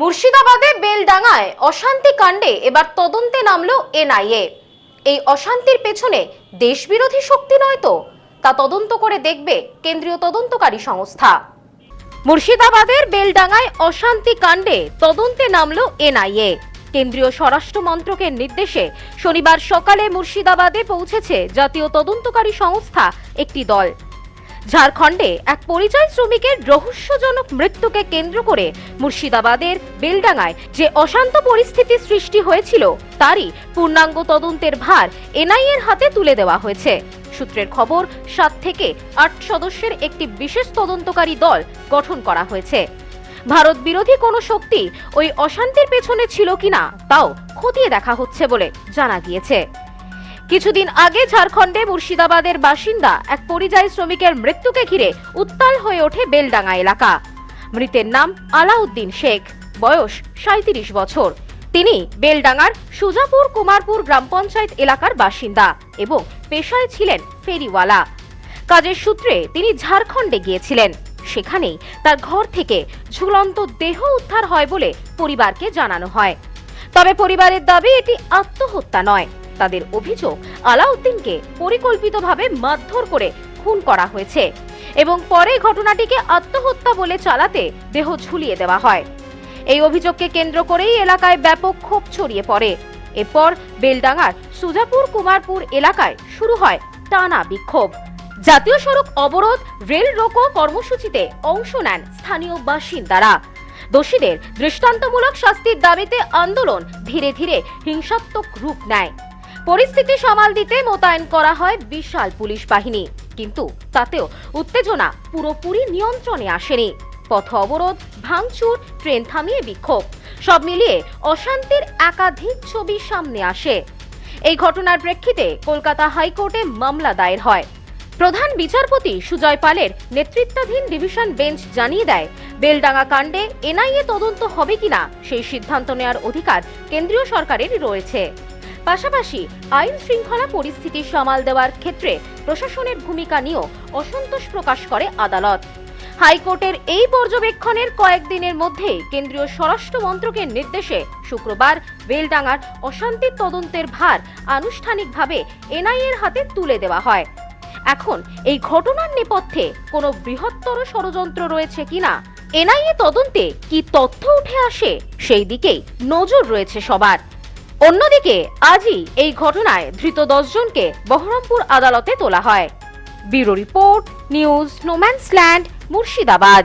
মুর্শিদাবাদে বেলডাঙায় অশান্তি কাণ্ডে এবার তদন্তে নামলো এনআইএ। এই অশান্তির পেছনে দেশবিরোধী শক্তি নয় তো? তা তদন্ত করে দেখবে কেন্দ্রীয় তদন্তকারী সংস্থা। মুর্শিদাবাদের বেলডাঙায় অশান্তি কাণ্ডে তদন্তে নামলো এনআইএ। কেন্দ্রীয় স্বরাষ্ট্র মন্ত্রকের নির্দেশে শনিবার সকালে মুর্শিদাবাদে পৌঁছেছে জাতীয় তদন্তকারী সংস্থা একটি দল। ঝাড়খণ্ডে এক পরিযায়ী শ্রমিকের রহস্যজনক মৃত্যুকে কেন্দ্র করে মুর্শিদাবাদের বেলডাঙায় যে অশান্ত পরিস্থিতি সৃষ্টি হয়েছিল, তারই পূর্ণাঙ্গ তদন্তের ভার এনআইএর হাতে তুলে দেওয়া হয়েছে। সূত্রের খবর, সাত থেকে আট সদস্যের একটি বিশেষ তদন্তকারী দল গঠন করা হয়েছে। ভারত বিরোধী কোনো শক্তি ওই অশান্তির পেছনে ছিল কিনা, তাও খতিয়ে দেখা হচ্ছে বলে জানা গিয়েছে। কিছুদিন আগে ঝাড়খণ্ডে মুর্শিদাবাদের বাসিন্দা এক পরিযায়ী শ্রমিকের মৃত্যুকে ঘিরে উত্তাল হয়ে ওঠে বেলডাঙ্গা এলাকা। মৃতের নাম আলাউদ্দিন শেখ, বয়স সাঁত্রিশ বছর। তিনি বেলডাঙ্গার সুজাপুর কুমারপুর গ্রাম পঞ্চায়েত এলাকার বাসিন্দা এবং পেশায় ছিলেন ফেরিওয়ালা। কাজের সূত্রে তিনি ঝাড়খণ্ডে গিয়েছিলেন। সেখানেই তার ঘর থেকে ঝুলন্ত দেহ উদ্ধার হয় বলে পরিবারকে জানানো হয়। তবে পরিবারের দাবি, এটি আত্মহত্যা নয়। তাদের অভিযোগ আলাউদ্দিনকে পরিকল্পিতভাবে মারধর করে খুন করা হয়েছে এবং পরে ঘটনাটিকে আত্মহত্যা বলে চালাতে দেহ ঝুলিয়ে দেওয়া হয়। এই অভিযোগকে কেন্দ্র করেই এলাকায় ব্যাপক ক্ষোভ ছড়িয়ে পড়ে। এরপর বেলডাঙ্গার সুজাপুর কুমারপুর এলাকায় শুরু হয় টানা বিক্ষোভ। জাতীয় সড়ক অবরোধ, রেল রোকো কর্মসূচিতে অংশ নেন স্থানীয় বাসিন্দারা। দোষীদের দৃষ্টান্তমূলক শাস্তির দাবিতে আন্দোলন ধীরে ধীরে হিংসাত্মক রূপ নেয়। পরিস্থিতি সামাল দিতে মোতায়েন করা হয় বিশাল পুলিশ বাহিনী। কিন্তু তাতেও উত্তেজনা পুরোপুরি নিয়ন্ত্রণে আসেনি। পথ অবরোধ, ভাঙচুর, ট্রেন থামিয়ে বিক্ষোভ, সব মিলিয়ে অশান্তির একাধিক ছবি সামনে আসে। এই ঘটনার প্রেক্ষিতে কলকাতা হাইকোর্টে মামলা দায়ের হয়। প্রধান বিচারপতি সুজয় পালের নেতৃত্বাধীন ডিভিশন বেঞ্চ জানিয়ে দেয়, বেলডাঙ্গা কাণ্ডে এনআইএ তদন্ত হবে কিনা সেই সিদ্ধান্ত নেওয়ার অধিকার কেন্দ্রীয় সরকারের রয়েছে। পাশাপাশি আইন শৃঙ্খলা পরিস্থিতি সামাল দেওয়ার ক্ষেত্রে প্রশাসনের ভূমিকা নিয়েও অসন্তোষ প্রকাশ করে আদালত। হাইকোর্টের এই পর্যবেক্ষণের কয়েকদিনের মধ্যে কেন্দ্রীয় স্বরাষ্ট্র মন্ত্রকের নির্দেশে শুক্রবার বেলডাঙ্গার অশান্তির তদন্তের ভার আনুষ্ঠানিকভাবে এনআইএর হাতে তুলে দেওয়া হয়। এখন এই ঘটনার নেপথ্যে কোনো বৃহত্তর ষড়যন্ত্র রয়েছে কিনা, এনআইএ তদন্তে কি তথ্য উঠে আসে, সেই দিকেই নজর রয়েছে সবার। অন্যদিকে, আজই এই ঘটনায় ধৃত দশজনকে বহরমপুর আদালতে তোলা হয়। Bureau report, news no man's land Murshidabad.